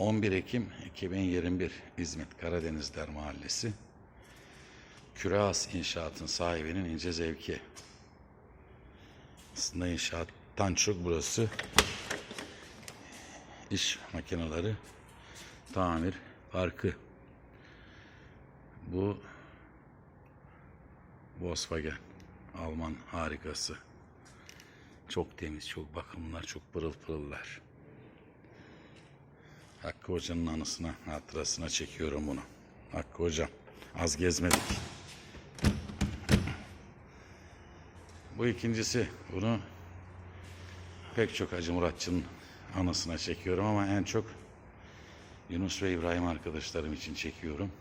11 Ekim 2021 İzmit Karadenizler Mahallesi Küreas İnşaat'ın sahibinin ince zevki. Aslında inşaattan çok burası iş makineleri tamir parkı. Bu Volkswagen Alman harikası. Çok temiz, çok bakımlılar, çok pırıl pırıllar. Hakkı Hoca'nın anısına, hatırasına çekiyorum bunu. Hakkı Hocam, az gezmedik. Bu ikincisi, bunu pek çok Hacı Muratçı'nın anısına çekiyorum ama en çok Yunus ve İbrahim arkadaşlarım için çekiyorum.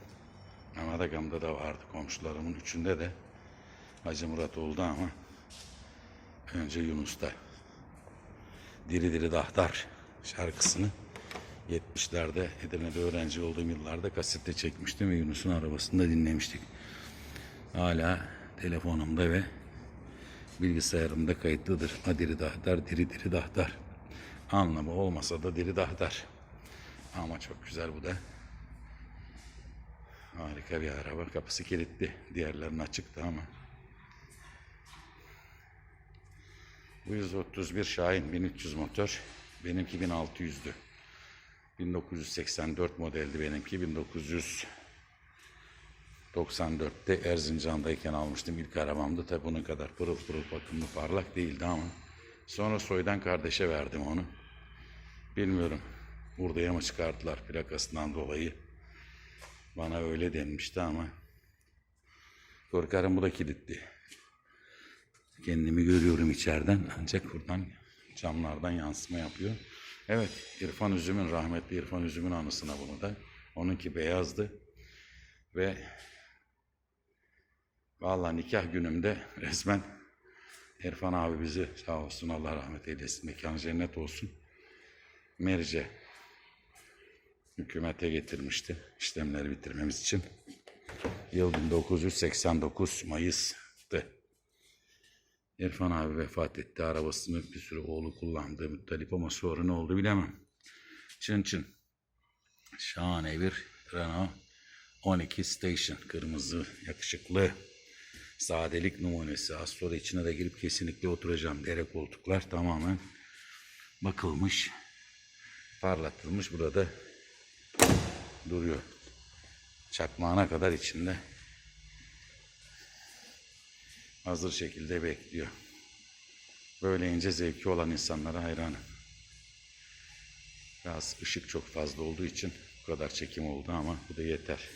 Amadagam'da da vardı komşularımın üçünde de Hacı Murat oldu ama önce Yunus'ta. Diri Diri Dahtar şarkısını 70'lerde Edirne'de öğrenci olduğum yıllarda kasette çekmiştim ve Yunus'un arabasında dinlemiştik. Hala telefonumda ve bilgisayarımda kayıtlıdır. Adiri Dahtar, Diri Diri Dahtar. Anlamı olmasa da Diri Dahtar. Ama çok güzel bu da. Harika bir araba. Kapısı kilitli. Diğerlerinin açıktı ama. Bu 131 Şahin 1300 motor. Benimki 1600'dü. 1984 modeldi benimki. 1994'te Erzincan'dayken almıştım. İlk arabamdı. Tabi bunun kadar pırıl pırıl bakımlı parlak değildi ama. Sonra soydan kardeşe verdim onu. Bilmiyorum. Buraya mı çıkarttılar plakasından dolayı. Bana öyle denmişti ama. Korkarım bu da kilitli. Kendimi görüyorum içeriden ancak buradan camlardan yansıma yapıyor. Evet İrfan Üzüm'ün rahmetli İrfan Üzüm'ün anısına bunu da. Onunki beyazdı. Ve vallahi nikah günümde resmen İrfan abi bizi sağ olsun Allah rahmet eylesin mekanı cennet olsun. Merice hükümete getirmişti işlemleri bitirmemiz için. Yıl 1989 Mayıs'tı. İrfan abi vefat etti. Arabasını bir süre oğlu kullandı. Muttalip ama sonra ne oldu bilemem. Çın çın. Şahane bir Renault 12 Station. Kırmızı, yakışıklı. Sadelik numunesi. Az sonra içine de girip kesinlikle oturacağım. Dere koltuklar tamamen bakılmış, parlatılmış. Burada duruyor. Çakmağına kadar içinde hazır şekilde bekliyor. Böyle ince zevki olan insanlara hayranım. Biraz ışık çok fazla olduğu için bu kadar çekim oldu ama bu da yeter.